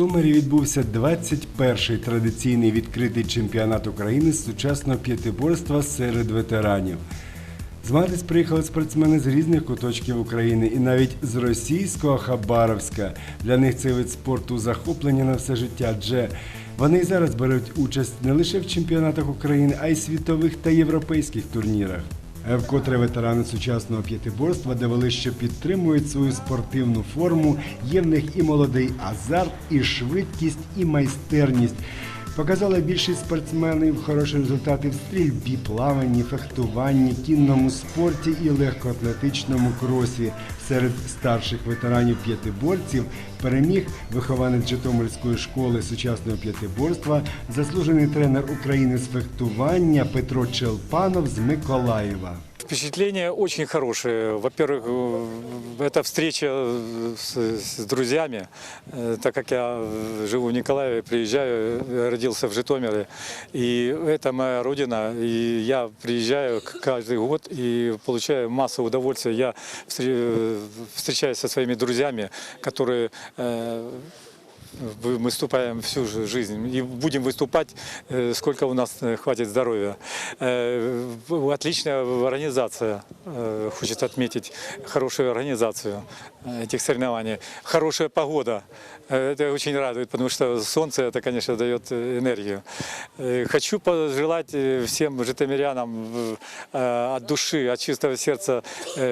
Житомирі відбувся 21-й традиційний відкритий чемпіонат України з сучасного п'ятиборства серед ветеранів. Змагатись приїхали спортсмени з різних куточків України і навіть з російського Хабаровська. Для них цей вид спорту захоплення на все життя, адже вони і зараз беруть участь не лише в чемпіонатах України, а й світових та європейських турнірах. Е, Вкотре ветерани сучасного п'ятиборства довели, що підтримують свою спортивну форму. Є в них і молодий азарт, і швидкість, і майстерність. Показали більшість спортсменів хороші результати в стрільбі, плаванні, фехтуванні, кінному спорті і легкоатлетичному кросі. Серед старших ветеранів п'ятиборців переміг вихованець Житомирської школи сучасного п'ятиборства, заслужений тренер України з фехтування Петро Челпанов з Миколаєва. Впечатления очень хорошие. Во-первых, э, это встреча э, с, с друзьями, Э, так как я э, живу в Николаеве, приезжаю, э, родился в Житомире, и это моя родина, и я приезжаю к- каждый год и получаю массу удовольствия. Я встр- э, встречаюсь со своими друзьями, которые э, вы- выступаем всю жи- жизнь и будем выступать, э, сколько у нас э, хватит здоровья. Э, Отличная организация, хочется отметить хорошую организацию этих соревнований. Хорошая погода, это очень радует, потому что солнце это, конечно, дает энергию. Хочу пожелать всем житомирянам от души, от чистого сердца,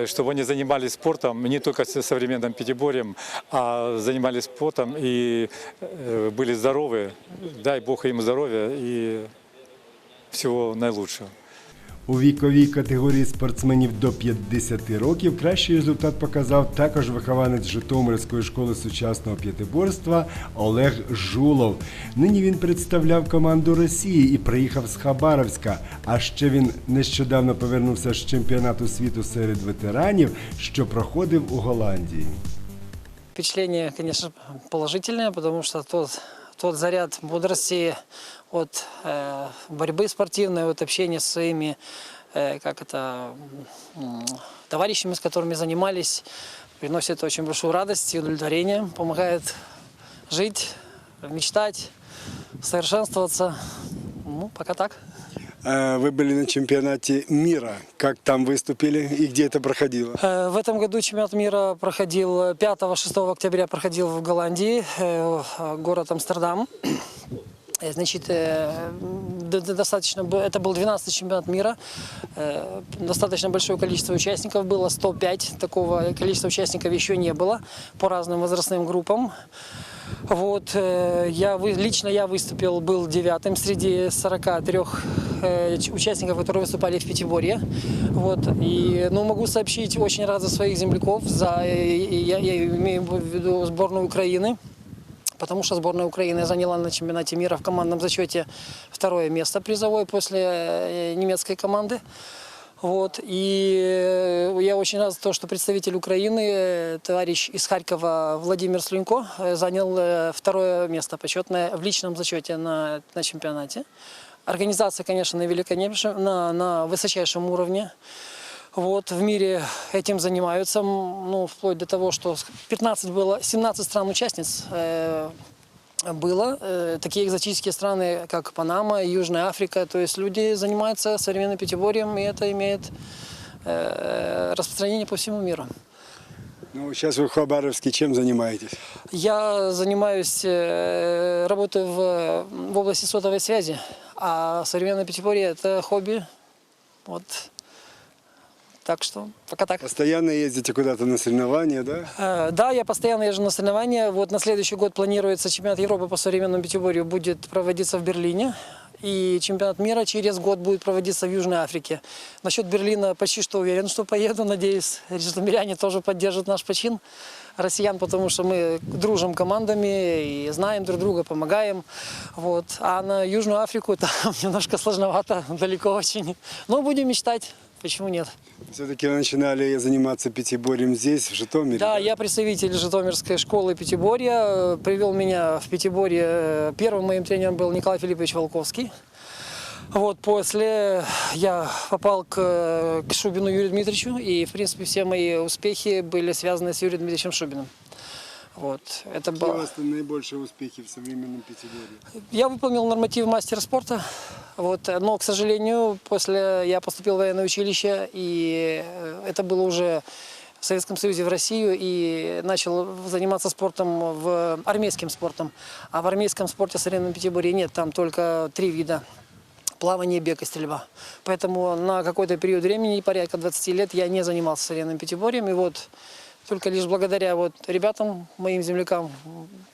чтобы они занимались спортом, не только современным пятиборьем, а занимались спортом и э, были здоровы. Дай Бог им здоровья и всего наилучшего. У віковій категорії спортсменів до 50 років кращий результат показав також вихованець Житомирської школи сучасного п'ятиборства Олег Жулов. Нині він представляв команду Росії і приїхав з Хабаровська. А ще він нещодавно повернувся з чемпіонату світу серед ветеранів, що проходив у Голландії. Впечатление, конечно, положительное, потому что тот, тот заряд бодрости от э, борьбы спортивной, от общения с своими, э, как это, м, товарищами, с которыми занимались, приносит очень большую радость и удовлетворение, помогает жить, мечтать, совершенствоваться. Ну, пока так. Ви були на чемпіонаті міра. Як там виступили і де це проходило? Э, В этом году чемпионат мира проходил 5-6 октября проходил в Голландии, э, э, город Амстердам. Э, Значит, э, достаточно, это был 12 чемпионат мира, Э, достаточно большое количество участников было, 105, такого количества участников еще не было по разным возрастным группам. Вот, я, лично я выступил, был девятым среди 43 э, ч- участников, которые выступали в Пятиборье. Вот, и, ну, могу сообщить, очень рад за своих земляков, за, я, я имею в виду сборную Украины, потому что сборная Украины заняла на чемпионате мира в командном зачете второе место призовое после э, немецкой команды. Вот. И э, я очень рад за то, что представитель Украины, э, товарищ из Харькова Владимир Слюнько, э, занял э, второе место почетное в личном зачете на, на чемпионате. Организация, конечно, на, великолепнейшем- на, на высочайшем уровне. Вот, в мире этим занимаются, ну, вплоть до того, что с- 15 было, 17 стран-участниц э, было. Э, такие экзотические страны, как Панама, Южная Африка. То есть люди занимаются современным пятиборьем, и это имеет э, распространение по всему миру. Ну, зараз ви в Хабаровській чим займаєтесь? Я занимаюсь, э, работаю в, в области сотовой связи, а современное пятиборье – это хобби. Вот. Так что пока так. Постоянно їздите куди-то на соревнования, да? Э, Да, я постоянно езжу на соревнования. Вот на следующий год планируется чемпионат Европы по современному пятиборью будет проводиться в Берлине. И чемпионат мира через год будет проводиться в Южной Африке. Насчет Берлина почти что уверен, что поеду. Надеюсь, житомиряне тоже поддержат наш почин россиян, потому что мы дружим командами и знаем друг друга, помогаем. Вот. А на Южную Африку там немножко сложновато, далеко очень. Но будем мечтать. Почему нет? Все-таки вы начинали заниматься пятиборьем здесь, в Житомире? Да, я представитель Житомирской школы Пятиборья. Э, Привел меня в Пятиборье. э, Первым моим тренером был Николай Филиппович Волковский. Вот, после я попал к, э, к Шубину Юрию Дмитриевичу, и, в принципе, все мои успехи были связаны с Юрием Дмитриевичем Шубиным. Вот, это Какие у было... вас там наибольшие успехи в современном пятиборье? Я выполнил норматив мастера спорта, вот, но, к сожалению, после я поступил в военное училище, и э, это было уже в Советском Союзе, в Россию, и начал заниматься спортом, в армейским спортом. А в армейском спорте современном пятиборье нет, там только три вида плавание, бег и стрельба. Поэтому на какой-то период времени, порядка 20 лет, я не занимался современным пятиборьем. И вот только лишь благодаря вот ребятам, моим землякам,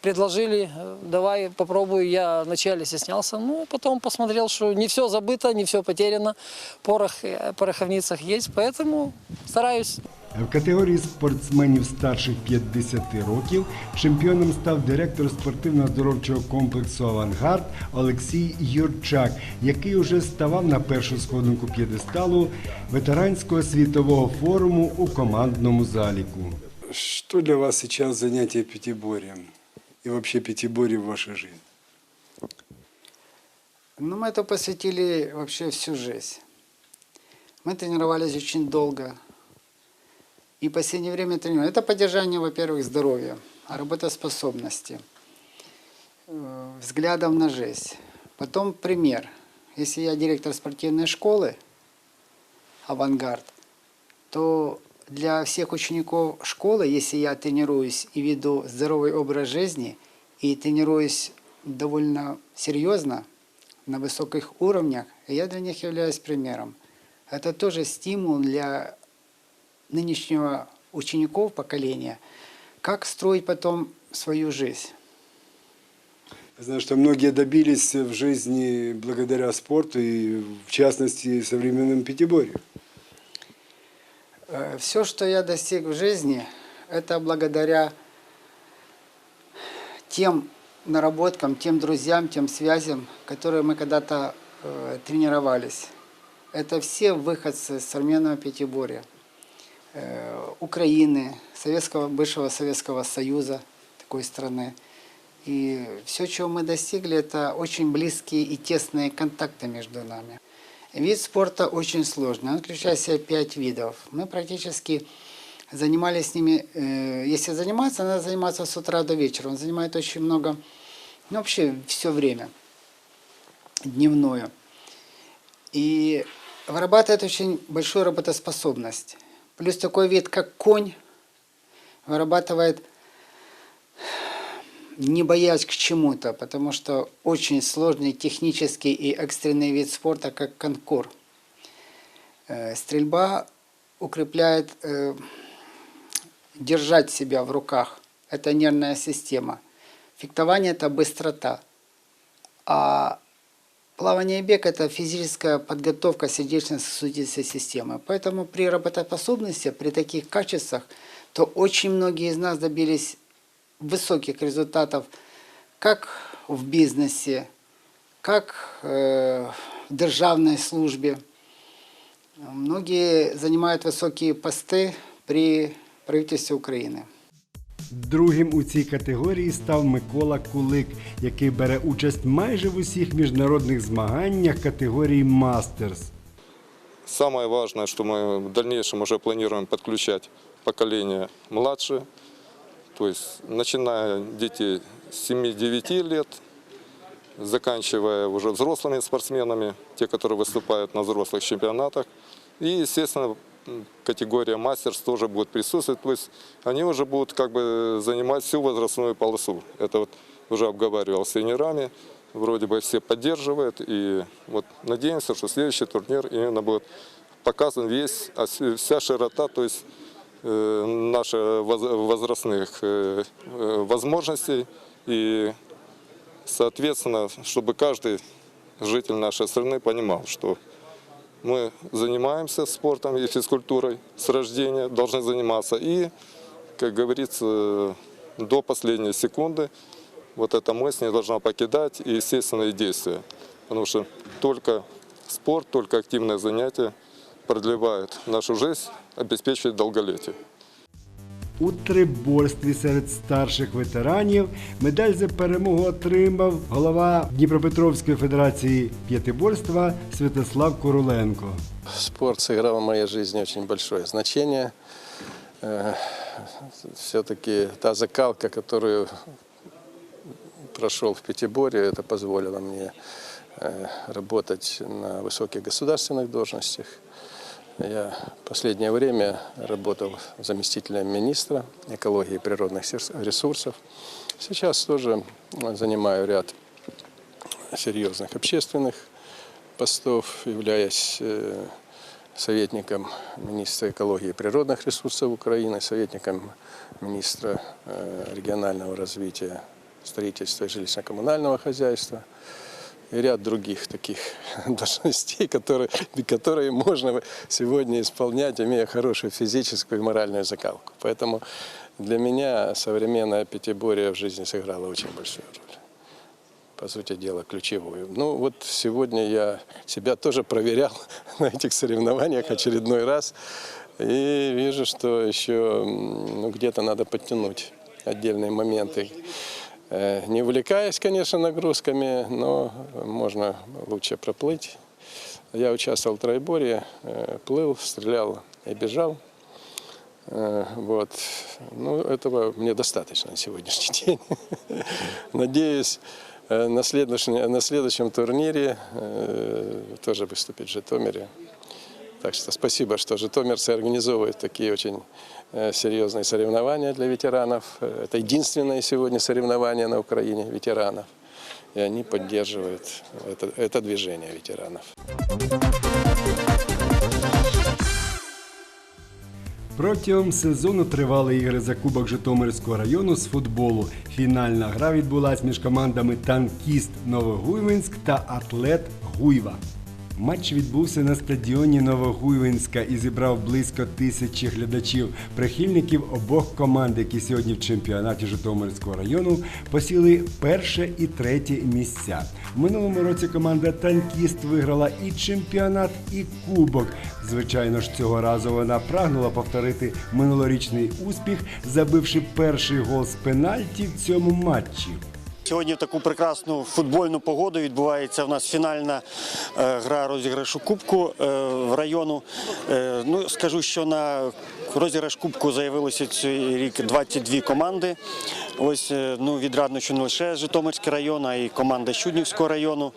предложили, э, давай попробую. Я вначале стеснялся, но потом посмотрел, что не все забыто, не все потеряно. Порох э, в пороховницах есть, поэтому стараюсь. В категорії спортсменів старших 50 років чемпіоном став директор спортивно-здоровчого комплексу Авангард Олексій Юрчак, який уже ставав на першу сходинку п'єдесталу ветеранського світового форуму у командному заліку. Что для вас сейчас занятие пятиборьем и вообще пятиборье в вашей жизни? Ну, мы это посвятили вообще всю жизнь. Мы тренировались очень долго. И в последнее время тренируем. Это поддержание, во-первых, здоровья, работоспособности, э, взглядов на жизнь. Потом пример. Если я директор спортивной школы «Авангард», то для всех учеников школы, если я тренируюсь и веду здоровый образ жизни, и тренируюсь довольно серьезно, на высоких уровнях, я для них являюсь примером. Это тоже стимул для нынешнего учеников поколения, как строить потом свою жизнь. Знаю, что многие добились в жизни благодаря спорту и, в частности, современному пятиборью. Все, что я достиг в жизни, это благодаря тем наработкам, тем друзьям, тем связям, которые мы когда-то э, тренировались. Это все выходцы с современного пятиборья. Э, Украины, Советского, бывшего Советского Союза, такой страны. И все, чего мы достигли, это очень близкие и тесные контакты между нами. Вид спорта очень сложный, он включает в себя пять видов. Мы практически занимались с ними, э, если заниматься, надо заниматься с утра до вечера. Он занимает очень много, ну вообще все время, дневное. И вырабатывает очень большую работоспособность. Плюс такой вид, как конь, вырабатывает не боясь к чему-то, потому что очень сложный технический и экстренный вид спорта, как конкур. Э, Стрельба укрепляет э, держать себя в руках. Это нервная система. Фехтование – это быстрота. А плавание и бег – это физическая подготовка сердечно-сосудистой системы. Поэтому при работоспособности, при таких качествах, то очень многие из нас добились высоких результатов как в бизнесе, как э, в державной службе. Многие занимают высокие посты при правительстве Украины. Другим у цій категорії став Микола Кулик, який бере участь майже в усіх міжнародних змаганнях категорії Мастерс. Самое важное, что мы в дальнейшем уже планируем подключать поколение младше, то есть начиная детей с 7-9 лет, заканчивая уже взрослыми спортсменами, те, которые выступают на взрослых чемпионатах. И, естественно, м, категория мастерс тоже будет присутствовать, то есть они уже будут как бы занимать всю возрастную полосу. Это вот уже обговаривал с тренерами, вроде бы все поддерживают, и вот надеемся, что следующий турнир именно будет показан весь, а вся широта, то есть э, наших воз- возрастных э, э, возможностей. И, соответственно, чтобы каждый житель нашей страны понимал, что мы занимаемся спортом и физкультурой с рождения, должны заниматься. И, как говорится, до последней секунды вот эта мысль не должна покидать и, естественно, и действия. Потому что только спорт, только активное занятие продлевает нашу жизнь, обеспечивает долголетие. У триборстві серед старших ветеранів медаль за перемогу отримав голова Дніпропетровської федерації п'ятиборства Святослав Короленко. Спорт сыграл в моей жизни очень большое значение. Э, все-таки та закалка, которую прошел в Пятиборе, это позволило мне э, работать на высоких государственных должностях. Я последнее время работал заместителем министра экологии и природных ресурсов. Сейчас тоже занимаю ряд серьезных общественных постов, являясь э, советником министра экологии и природных ресурсов Украины, советником министра э, регионального развития, строительства и жилищно-коммунального хозяйства ряд других таких должностей, которые, которые можно сегодня исполнять, имея хорошую физическую и моральную закалку. Поэтому для меня современная пятиборье в жизни сыграла очень большую роль по сути дела, ключевую. Ну вот сегодня я себя тоже проверял на этих соревнованиях очередной раз. И вижу, что еще ну, где-то надо подтянуть отдельные моменты. Э, Не увлекаясь, конечно, нагрузками, но можно лучше проплыть. Я участвовал в троеборье, э, плыл, стрелял и бежал. Э, Вот. Ну, этого мне достаточно на сегодняшний день. Надеюсь, на следующем, на следующем турнире тоже выступить в Житомире. Так что спасибо, что житомирцы организовывают такие очень серьезные соревнования для ветеранов. Э, Это единственное сегодня соревнование на Украине ветеранов. И они поддерживают это, это движение ветеранов. Протягом сезону тривали ігри за Кубок Житомирського району з футболу. Фінальна гра відбулась між командами Танкіст Новогуйвинськ та Атлет Гуйва. Матч відбувся на стадіоні Новогуйвинська і зібрав близько тисячі глядачів. Прихильників обох команд, які сьогодні в чемпіонаті Житомирського району посіли перше і третє місця. В минулому році команда Танкіст виграла і чемпіонат, і кубок. Звичайно ж, цього разу вона прагнула повторити минулорічний успіх, забивши перший гол з пенальті в цьому матчі. Сьогодні в таку прекрасну футбольну погоду відбувається в нас фінальна е, гра розіграшу Кубку е, в району. Е, ну, скажу, що на розіграш Кубку заявилося цей рік 22 команди. Ось ну, відрадно, що не лише Житомирський район, а й команда Щуднівського району.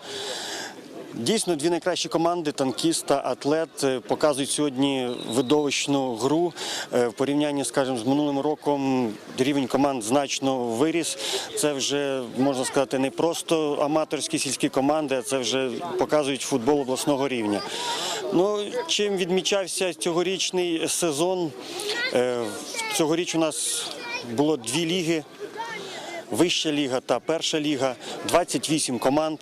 Дійсно, дві найкращі команди танкіст та атлет е, показують сьогодні видовищну гру Е, в порівнянні, скажімо, з минулим роком. Рівень команд значно виріс. Це вже можна сказати не просто аматорські сільські команди, а це вже показують футбол обласного рівня. Ну чим відмічався цьогорічний сезон? Е, Цьогоріч у нас було дві ліги. Вища ліга та перша ліга, 28 команд.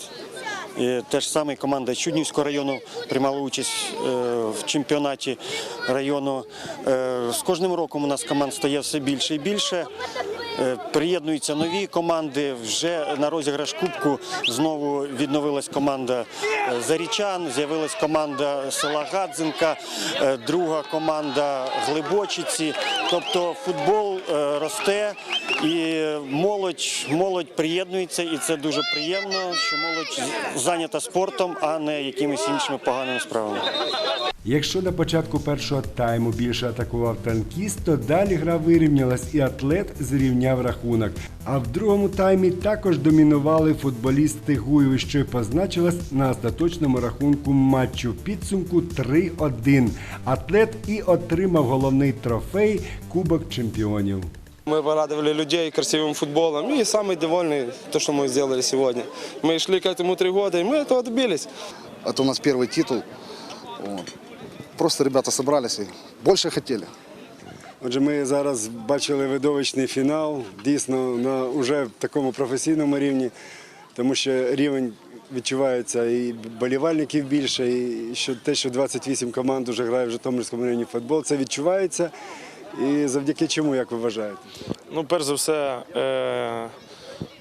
Те ж саме команда Чуднівського району приймала участь е, в чемпіонаті району. Е, З кожним роком у нас команд стає все більше і більше. Е, Приєднуються нові команди. Вже на розіграш Кубку знову відновилась команда е, Зарічан, з'явилась команда села Гадзинка, е, друга команда Глибочиці. Тобто футбол росте і молодь, молодь приєднується, і це дуже приємно, що молодь зайнята спортом, а не якимись іншими поганими справами. Якщо на початку першого тайму більше атакував танкіст, то далі гра вирівнялась і атлет зрівняв рахунок. А в другому таймі також домінували футболісти Гуєви, що й позначилось на остаточному рахунку матчу. В підсумку 3-1. Атлет і отримав головний трофей Кубок чемпіонів. Мы порадовали людей красивым футболом и самый довольный то, что мы сделали сегодня. Мы шли к этому три года, и мы этого добились. Это у нас первый титул. Вот. Просто ребята собрались и больше хотели. Отже, ми зараз бачили видовищний фінал, дійсно на уже такому професійному рівні, тому що рівень відчувається і болівальників більше, і що те, що 28 команд вже грає в Житомирському районі в футбол, це відчувається. І завдяки чому, як ви вважаєте? Ну, перш за все, е,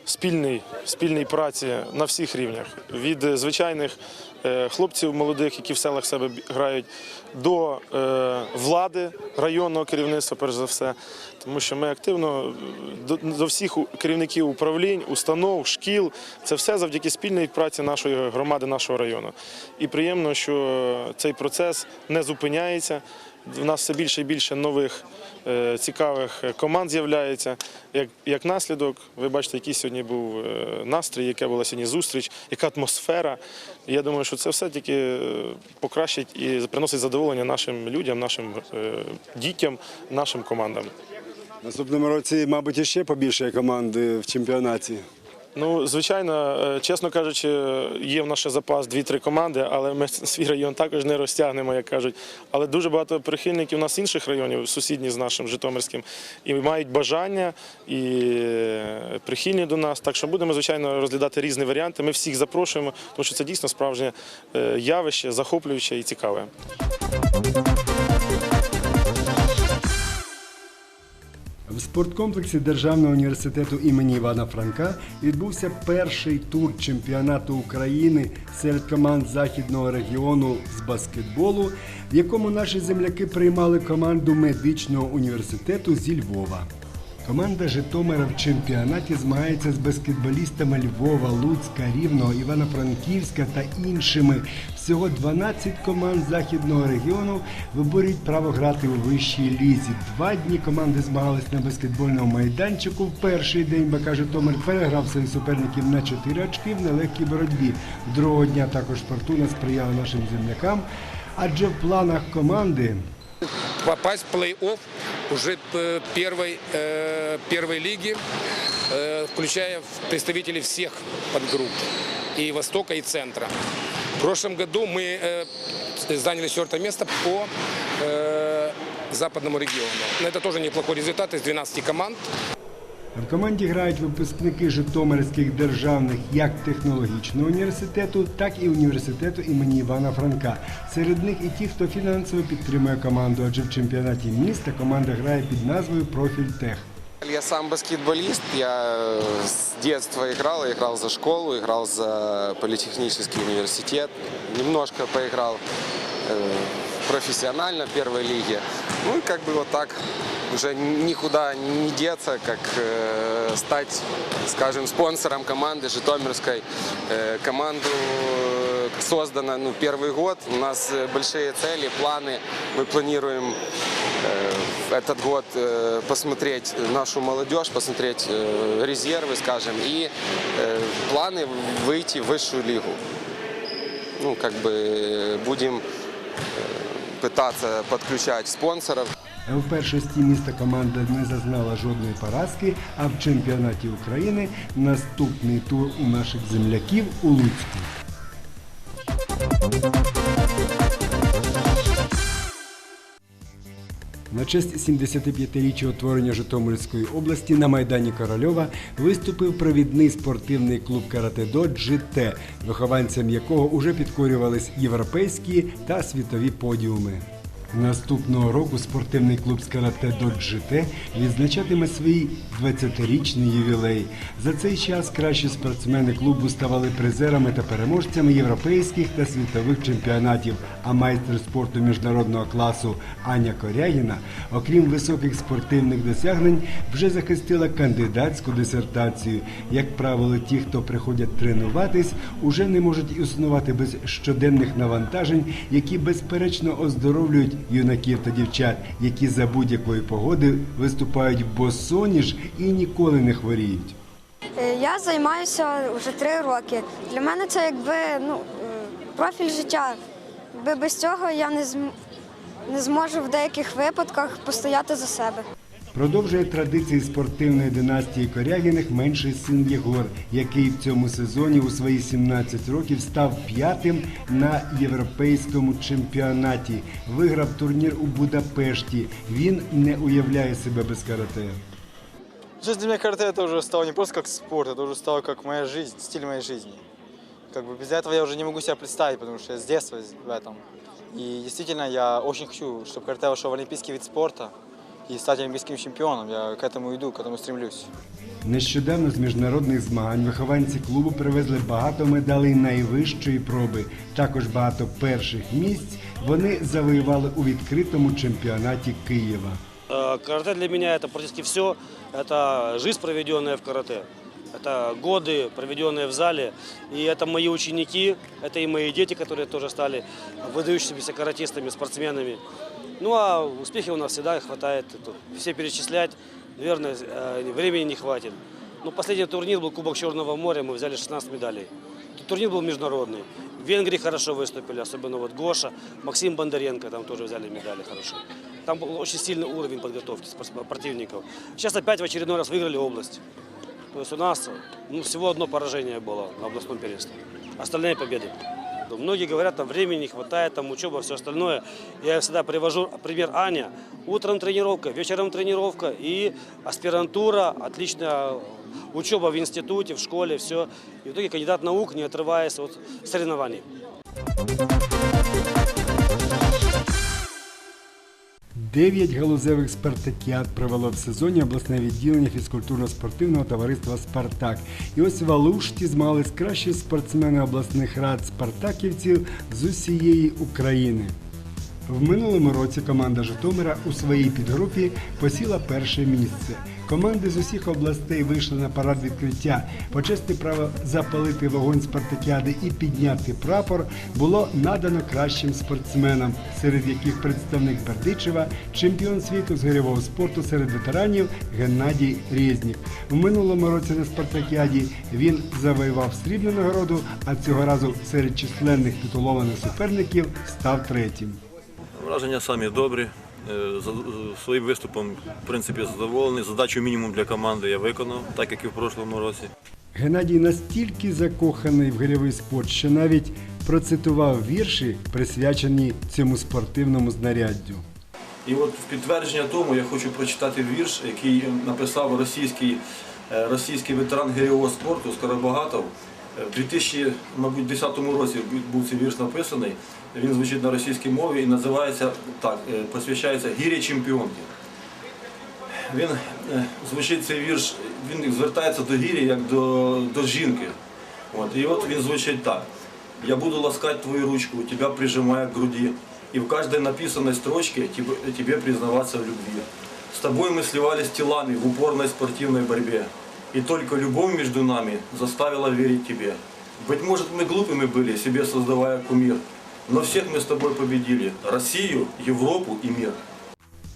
спільний, спільній праці на всіх рівнях. Від е, звичайних е, хлопців молодих, які в селах себе грають, до е, влади районного керівництва, перш за все. Тому що ми активно до, до всіх керівників управлінь, установ, шкіл. Це все завдяки спільній праці нашої громади, нашого району. І приємно, що цей процес не зупиняється. В нас все більше і більше нових е, цікавих е, команд з'являється. Як, наслідок, ви бачите, який сьогодні був е, настрій, яка була сьогодні зустріч, яка атмосфера. Я думаю, що це все тільки покращить і приносить задоволення нашим людям, нашим дітям, нашим командам. Наступному році, мабуть, іще побільше команди в чемпіонаті. Ну, звичайно, е, чесно кажучи, є в нас запас 2-3 команди, але ми свій район також не розтягнемо, як кажуть. Але дуже багато прихильників у нас інших районів, сусідні з нашим Житомирським, і мають бажання і е, прихильні до нас. Так що будемо, звичайно, розглядати різні варіанти. Ми всіх запрошуємо, тому що це дійсно справжнє е, явище, захоплююче і цікаве. В спорткомплексі Державного університету імені Івана Франка відбувся перший тур чемпіонату України серед команд західного регіону з баскетболу, в якому наші земляки приймали команду медичного університету зі Львова. Команда Житомира в чемпіонаті змагається з баскетболістами Львова, Луцька, Рівного, Івано-Франківська та іншими. Всього 12 команд західного регіону виборюють право грати у вищій лізі. Два дні команди змагались на баскетбольному майданчику. В перший день БК Житомир переграв своїх суперників на 4 очки в нелегкій боротьбі. Другого дня також фортуна сприяла нашим землякам, адже в планах команди попасть в плей-офф уже п- первой, э, первой лиги, э, включая представителей всех подгрупп, и Востока, и Центра. В прошлом году мы э, заняли четвертое место по э, западному региону. Это тоже неплохой результат из 12 команд. В команді грають випускники Житомирських державних як технологічного університету, так і університету імені Івана Франка. Серед них і ті, хто фінансово підтримує команду, адже в чемпіонаті міста команда грає під назвою Профіль Тех. Я сам баскетболист, я э, с детства играл, я играл за школу, играл за политехнический университет, немножко поиграл э, профессионально первой лиге. Ну и как бы вот так уже никуда не деться, как э, стать, скажем, спонсором команды Житомирской. Э, команду э, создана ну, первый год, у нас э, большие цели, планы, мы планируем э, этот год э, посмотреть нашу молодежь, посмотреть э, резервы, скажем, и э, планы выйти в высшую лигу. Ну, как бы э, будем э, пытаться подключать спонсоров. В першості міста команда не зазнала жодної поразки, а в чемпіонаті України наступний тур у наших земляків у Луцьку. На честь 75-річчя утворення Житомирської області на Майдані Корольова виступив провідний спортивний клуб «Каратедо» «ДЖТ», вихованцям якого уже підкорювались європейські та світові подіуми. Наступного року спортивний клуб з карате до «ДЖТ» відзначатиме свій 20-річний ювілей. За цей час кращі спортсмени клубу ставали призерами та переможцями європейських та світових чемпіонатів. А майстер спорту міжнародного класу Аня Корягіна, окрім високих спортивних досягнень, вже захистила кандидатську дисертацію. Як правило, ті, хто приходять тренуватись, уже не можуть існувати без щоденних навантажень, які безперечно оздоровлюють юнаків та дівчат, які за будь-якої погоди виступають босоніж і ніколи не хворіють. Е, Я займаюся вже три роки. Для мене це якби ну, е, профіль життя. Без цього я не зможу в деяких випадках постояти за себе. Продовжує традиції спортивної династії Корягіних менший син Єгор, який в цьому сезоні у свої 17 років став п'ятим на європейському чемпіонаті. Виграв турнір у Будапешті. Він не уявляє себе без карате. Сейчас для меня карате это уже стало не просто как спорт, это уже стало как моя жизнь, стиль моей жизни. Как бы без этого я уже не могу себя представить, потому что я с детства в этом. И действительно, я очень хочу, чтобы карате вошел в олимпийский вид спорта и стать олимпийским чемпионом. Я к этому иду, к этому стремлюсь. Нещодавно з міжнародних змагань вихованці клубу привезли багато медалей найвищої проби. Також багато перших місць вони завоювали у відкритому чемпіонаті Києва. Э, Карате для меня это практически все. Это жизнь, проведенная в карате. Это годы, проведенные в зале. И это мои ученики, это и мои дети, которые тоже стали выдающимися каратистами, спортсменами. Ну а успехи у нас всегда хватает. Тут Все перечислять, наверное, э, времени не хватит. Но последний турнир был Кубок Черного моря, мы взяли 16 медалей. Турнир был международный. В Венгрии хорошо выступили, особенно вот Гоша, Максим Бондаренко там тоже взяли медали хорошо. Там был очень сильный уровень подготовки спорт- противников. Сейчас опять в очередной раз выиграли область. То есть у нас ну, всего одно поражение было на областном первенстве. Остальные победы. Многие говорят, там времени не хватает, там учеба, все остальное. Я всегда привожу пример Аня. Утром тренировка, вечером тренировка и аспирантура, отличная учеба в институте, в школе, все. И в итоге кандидат наук, не отрываясь от соревнований. Дев'ять галузевих спартакіат провело в сезоні обласне відділення фізкультурно-спортивного товариства Спартак. І ось в Алушті змагались кращі спортсмени обласних рад спартаківців з усієї України. В минулому році команда Житомира у своїй підгрупі посіла перше місце. Команди з усіх областей вийшли на парад відкриття. Почесне право запалити вогонь спартакіади і підняти прапор було надано кращим спортсменам, серед яких представник Бердичева, чемпіон світу з гирьового спорту серед ветеранів Геннадій Резнік. В минулому році на спартакіаді він завоював срібну нагороду, а цього разу серед численних титулованих суперників став третім. Враження самі добрі. Е, за- Своїм виступом, в принципі, задоволений. Задачу мінімум для команди я виконав, так як і в прошлому році. Геннадій настільки закоханий в гирьовий спорт, що навіть процитував вірші, присвячені цьому спортивному знаряддю. І от в підтвердження тому я хочу прочитати вірш, який написав російський, е, російський ветеран гирьового спорту Скоробогатов. В 2010 році був цей вірш написаний. Він звучить на російській мові і називається так, е, посвящається гірі чемпіонки. Він е, звучить цей вірш, він звертається до гірі як до, до жінки. От, і от він звучить так. Я буду ласкать твою ручку, тебя прижимая к груди, и в каждой написанной строчке тебе, тебе признаваться в любви. С тобой мы сливались телами в упорной спортивной борьбе, и только любовь между нами заставила верить тебе. Быть может, мы глупыми были, себе создавая кумир, но всех мы с тобой победили – Россию, Европу и мир.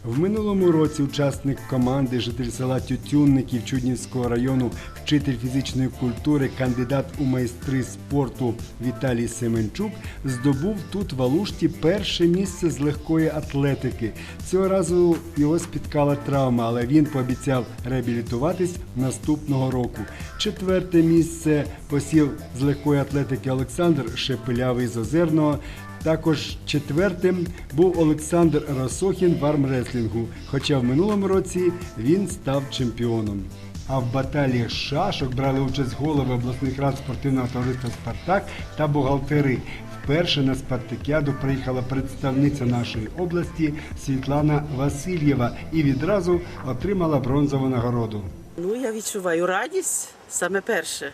В минулому році учасник команди, житель села Тютюнників Чуднівського району, вчитель фізичної культури, кандидат у майстри спорту Віталій Семенчук здобув тут в Алушті перше місце з легкої атлетики. Цього разу його спіткала травма, але він пообіцяв реабілітуватись наступного року. Четверте місце посів з легкої атлетики Олександр Шепелявий з Озерного. Також четвертим був Олександр Росохін в армреслінгу, хоча в минулому році він став чемпіоном. А в баталіях шашок брали участь голови обласних рад спортивного товариства Спартак та бухгалтери. Вперше на спартакіаду приїхала представниця нашої області Світлана Васильєва і відразу отримала бронзову нагороду. Ну, я відчуваю радість саме перше.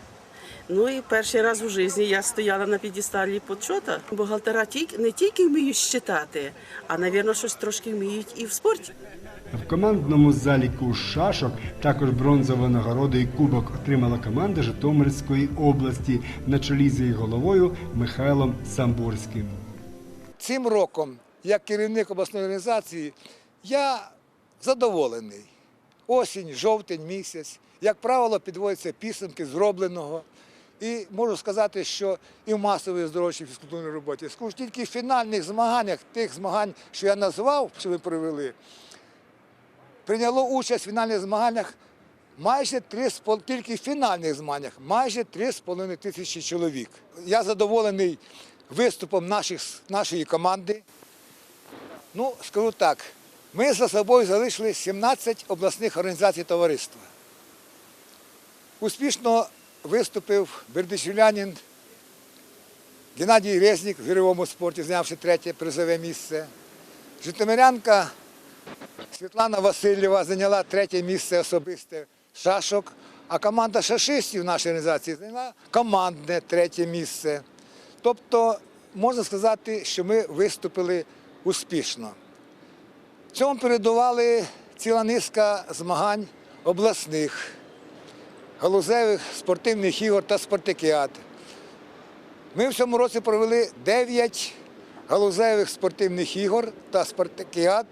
Ну і перший раз у житті я стояла на підісталі почота. Бухгалтера тільки не тільки вміють щитати, а, навірно, щось трошки вміють і в спорті. В командному заліку шашок також бронзову нагороду і кубок отримала команда Житомирської області на чолі з її головою Михайлом Самбурським. Цим роком, як керівник обласної організації, я задоволений. Осінь, жовтень місяць, як правило, підводяться підсумки зробленого. І можу сказати, що і в масовій оздоровчій фізкультурній роботі. Скажу, тільки в фінальних змаганнях, тих змагань, що я назвав, що ви провели, прийняло участь в фінальних змаганнях майже три з пол- тільки в фінальних змаганнях, майже 3,5 тисячі чоловік. Я задоволений виступом наших, нашої команди. Ну, скажу так, ми за собою залишили 17 обласних організацій товариства. Успішно виступив бердичівлянин Геннадій Резнік в гірьовому спорті, знявши третє призове місце. Житомирянка Світлана Васильєва зайняла третє місце особисте шашок, а команда шашистів нашої організації зайняла командне третє місце. Тобто, можна сказати, що ми виступили успішно. Цьому передували ціла низка змагань обласних, галузевих спортивних ігор та спартакіад. Ми в цьому році провели 9 галузевих спортивних ігор та спартакіад,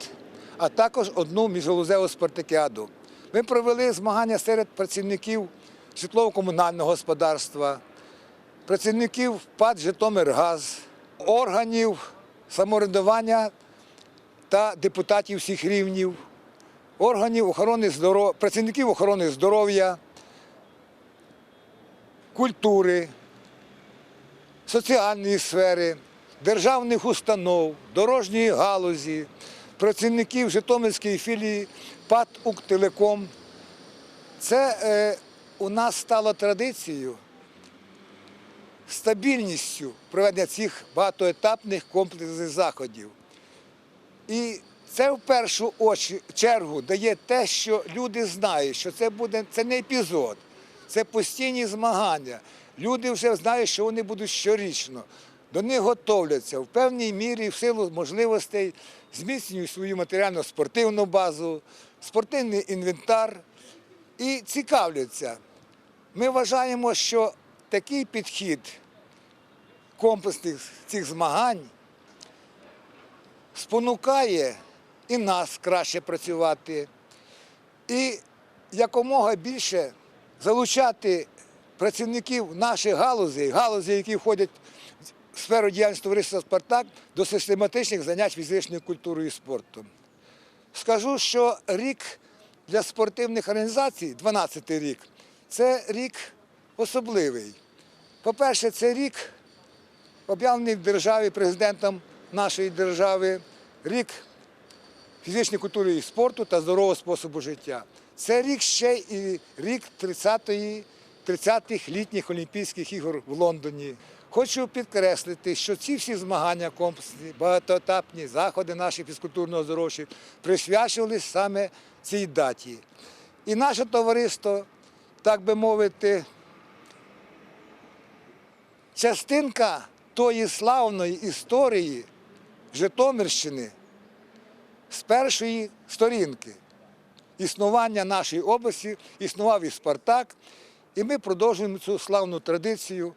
а також одну міжгалузеву спартакіаду. Ми провели змагання серед працівників житлово-комунального господарства, працівників ПАД Житомиргаз, органів самоврядування та депутатів всіх рівнів, органів охорони здоров'я, працівників охорони здоров'я, культури, соціальної сфери, державних установ, дорожньої галузі, працівників Житомирської філії ПАТ «Укртелеком». Це е, у нас стало традицією, стабільністю проведення цих багатоетапних комплексних заходів. І це в першу чергу дає те, що люди знають, що це буде це не епізод, це постійні змагання. Люди вже знають, що вони будуть щорічно. До них готовляться в певній мірі, в силу можливостей, зміцнюють свою матеріально-спортивну базу, спортивний інвентар і цікавляться. Ми вважаємо, що такий підхід комплексних цих змагань спонукає і нас краще працювати, і якомога більше залучати працівників наших галузей, галузей, які входять в сферу діяльності товариства Спартак, до систематичних занять фізичною культурою і спортом. Скажу, що рік для спортивних організацій, 12-й рік, це рік особливий. По-перше, це рік об'явлений в державі президентом нашої держави, рік фізичної культури і спорту та здорового способу життя. Це рік ще і рік 30-ї 30-х літніх Олімпійських ігор в Лондоні. Хочу підкреслити, що ці всі змагання комплексні, багатоетапні заходи наші фізкультурного здоров'я присвячувалися саме цій даті. І наше товариство, так би мовити, частинка тої славної історії Житомирщини з першої сторінки існування нашої області, існував і Спартак, і ми продовжуємо цю славну традицію.